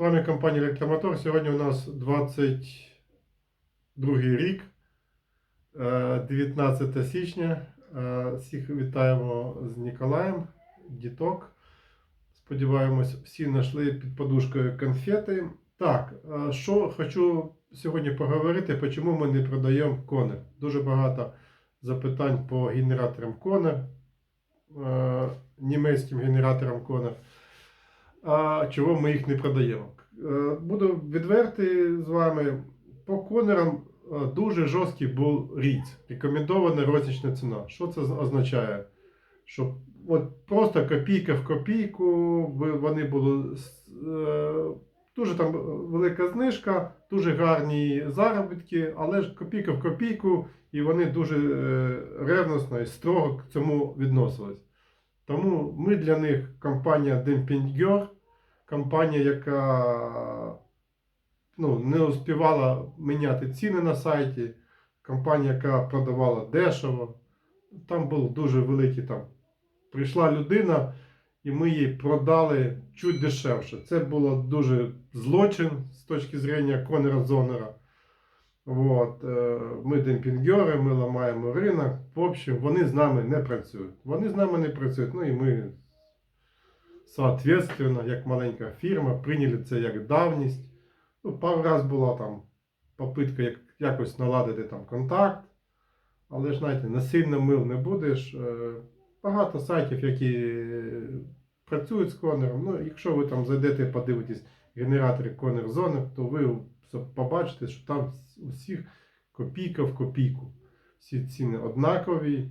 вами компанія Електромотор. Сьогодні у нас 22 рік, е, 19 січня. Е, Всіх вітаємо з Ніколаєм, діток. Сподіваємось, всі знайшли під подушкою конфети. Так, е, що хочу сьогодні поговорити, чому ми не продаємо конер. Дуже багато запитань по генераторам конер, е, німецьким генераторам конер. А чого ми їх не продаємо? Е, Буду відвертий з вами. По конерам е, дуже жорсткий був ріц. Рекомендована рознічна ціна. Що це означає? Що от просто копійка в копійку, вони були е, дуже там велика знижка, дуже гарні заробітки, але ж копійка в копійку, і вони дуже ревносно і строго к цьому відносились. Тому ми для них компанія Демпінгер, компанія, яка ну, не успівала міняти ціни на сайті, компанія, яка продавала дешево. Там був дуже великий там. Прийшла людина, і ми їй продали чуть дешевше. Це було дуже злочин з точки зрення Конера Зонера. Вот. е, Ми демпінгери, ми ламаємо ринок. В общем, вони з нами не працюють. Вони з нами не працюють. Ну і ми, соответственно, як маленька фірма, прийняли це як давність. Ну, пару раз була там попитка як, якось наладити там контакт. Але ж знаєте, насильно мил не будеш. Е, Багато сайтів, які працюють з конером. Ну, якщо ви там зайдете подивитесь генератори конер зони, то ви побачите, що там у всіх копійка в копійку. Всі ціни однакові.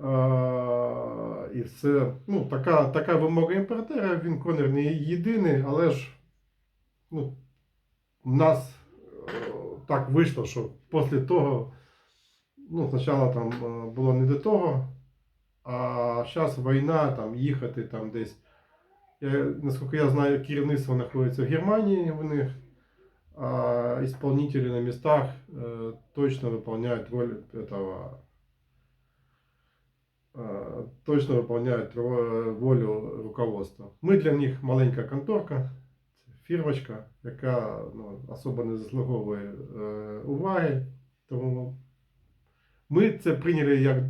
А, і все. Ну, така, така вимога імпортера, він конер не єдиний, але ж ну, в нас е, так вийшло, що після того, ну, спочатку там е, було не до того, а зараз війна, там їхати там десь. Я, наскільки я знаю, керівництво знаходиться в Германії в них, а исполнители на местах э, точно выполняют роль этого, э, точно выполняют ро- волю руководства. Ми для них маленька конторка, фірмочка, яка ну, особо не заслуговує е, уваги. Тому ми це прийняли як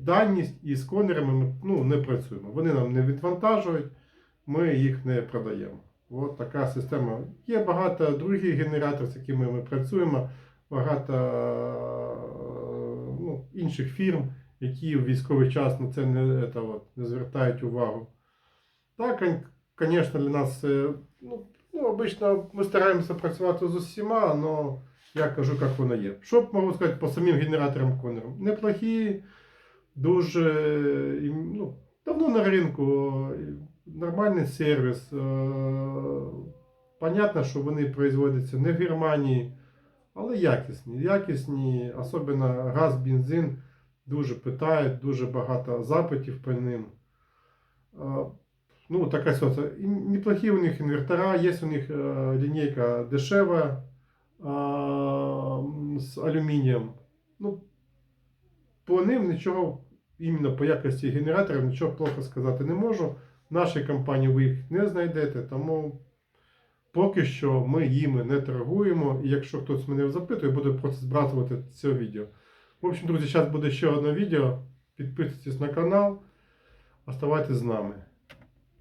даність і з конерами ми ну, не працюємо. Вони нам не відвантажують, ми їх не продаємо. От така система. Є багато других генераторів, з якими ми працюємо, багато ну, інших фірм, які в військовий час на це не, це, от, не звертають увагу. Так, звісно, для нас, е, ну, ну, обично ми стараємося працювати з усіма, але я кажу, як воно є. Що можу сказати по самим генераторам конерам? Неплохі, дуже ну, давно на ринку, нормальний сервіс. е, Понятно, що вони производяться не в Германії, але якісні. Якісні, особливо газ, бензин, дуже питають, дуже багато запитів по ним. Е, Ну, така ситуація. І неплохі у них інвертора, є у них лінійка дешева з алюмінієм. Ну, по ним нічого, іменно по якості генераторів, нічого плохо сказати не можу. В нашій компанії ви їх не знайдете, тому поки що ми їми не торгуємо. І якщо хтось мене запитує, буду просто збрасувати це відео. В общем, друзі, зараз буде ще одне відео. Підписуйтесь на канал, оставайтесь з нами.